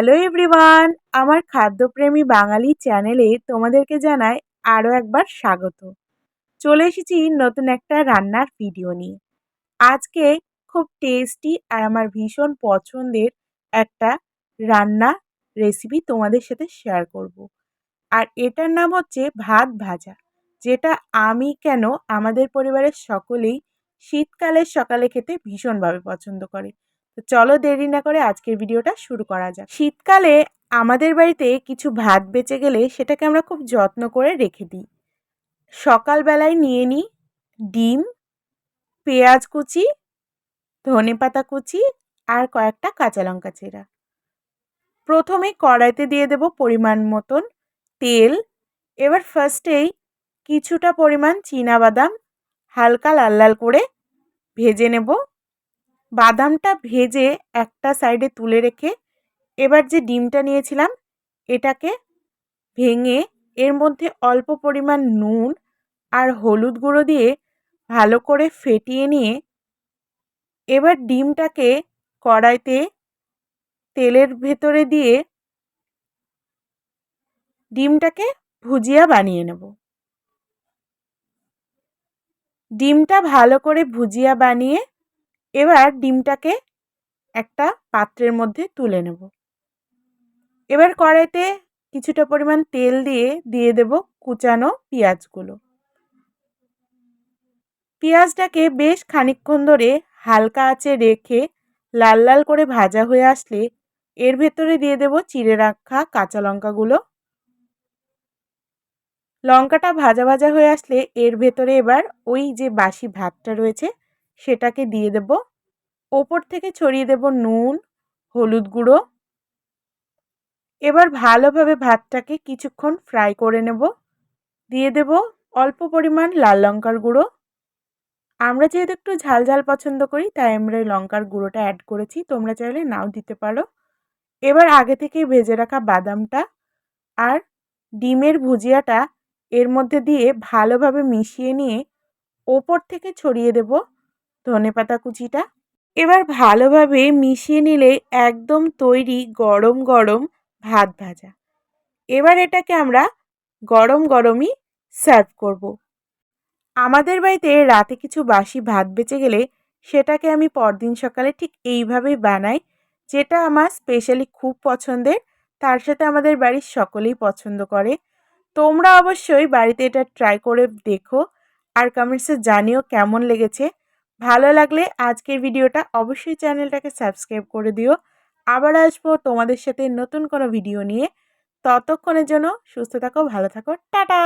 Hello everyone আমার খাদ্যপ্রেমী বাঙালি চ্যানেলে তোমাদেরকে জানাই আরও একবার স্বাগত। চলে এসেছি নতুন একটা রান্নার ভিডিও নিয়ে। আজকে খুব টেস্টি আর আমার ভীষণ পছন্দের একটা রান্না রেসিপি তোমাদের সাথে শেয়ার করব। আর এটার নাম হচ্ছে ভাত ভাজা, যেটা আমি কেন আমাদের পরিবারের সকলেই শীতকালের সকালে খেতে ভীষণভাবে পছন্দ করে। তো চলো দেরি না করে আজকের ভিডিওটা শুরু করা যাক। শীতকালে আমাদের বাড়িতে কিছু ভাত বেঁচে গেলে সেটাকে আমরা খুব যত্ন করে রেখে দিই। সকালবেলায় নিয়ে নিই ডিম, পেঁয়াজ কুচি, ধনে পাতা কুচি আর কয়েকটা কাঁচা লঙ্কা চেরা। প্রথমে কড়াইতে দিয়ে দেব পরিমাণ মতন তেল। এবার ফার্স্টেই কিছুটা পরিমাণ বাদাম হালকা লাল লাল করে ভেজে নেব। বাদামটা ভেজে একটা সাইডে তুলে রেখে এবার যে ডিমটা নিয়েছিলাম, এটাকে ভেঙে এর মধ্যে অল্প পরিমাণ নুন আর হলুদ গুঁড়ো দিয়ে ভালো করে ফেটিয়ে নিয়ে এবার ডিমটাকে কড়াইতে তেলের ভেতরে দিয়ে ডিমটাকে ভুজিয়া বানিয়ে নেব। ডিমটা ভালো করে ভুজিয়া বানিয়ে এবার ডিমটাকে একটা পাত্রের মধ্যে তুলে নেব। এবার কড়াইতে কিছুটা পরিমাণ তেল দিয়ে দিয়ে দেব কুচানো পেঁয়াজগুলো। পেঁয়াজটাকে বেশ খানিকক্ষণ ধরে হালকা আঁচে রেখে লাল লাল করে ভাজা হয়ে আসলে এর ভেতরে দিয়ে দেব চিড়ে রাখা কাঁচা লঙ্কাগুলো। লঙ্কাটা ভাজা ভাজা হয়ে আসলে এর ভেতরে এবার ওই যে বাসি ভাতটা রয়েছে সেটাকে দিয়ে দেব। ওপর থেকে ছড়িয়ে দেব নুন, হলুদ গুঁড়ো। এবার ভালোভাবে ভাতটাকে কিছুক্ষণ ফ্রাই করে নেব। দিয়ে দেব অল্প পরিমাণ লাল লঙ্কার গুঁড়ো। আমরা যেহেতু একটু ঝাল ঝাল পছন্দ করি, তাই আমরা লঙ্কার গুঁড়োটা অ্যাড করেছি। তোমরা চাইলে নাও দিতে পারো। এবার আগে থেকেই ভেজে রাখা বাদামটা আর ডিমের ভুজিয়াটা এর মধ্যে দিয়ে ভালোভাবে মিশিয়ে নিয়ে ওপর থেকে ছড়িয়ে দেব ধনে পাতা কুচিটা। এবার ভালোভাবে মিশিয়ে নিলে একদম তৈরি গরম গরম ভাত ভাজা। এবার এটাকে আমরা গরম গরমই সার্ভ করব। আমাদের বাড়িতে রাতে কিছু বাসি ভাত বেঁচে গেলে সেটাকে আমি পরদিন সকালে ঠিক এইভাবেই বানাই, যেটা আমার স্পেশালি খুব পছন্দের, তার সাথে আমাদের বাড়ির সকলেই পছন্দ করে। তোমরা অবশ্যই বাড়িতে এটা ট্রাই করে দেখো, আর কমেন্টসে জানিও কেমন লেগেছে। ভালো লাগলে আজকের ভিডিওটা অবশ্যই চ্যানেলটাকে সাবস্ক্রাইব করে দিও। আবার আসব তোমাদের সাথে নতুন কোনো ভিডিও নিয়ে। ততক্ষণের জন্য সুস্থ থাকো, ভালো থাকো, টাটা!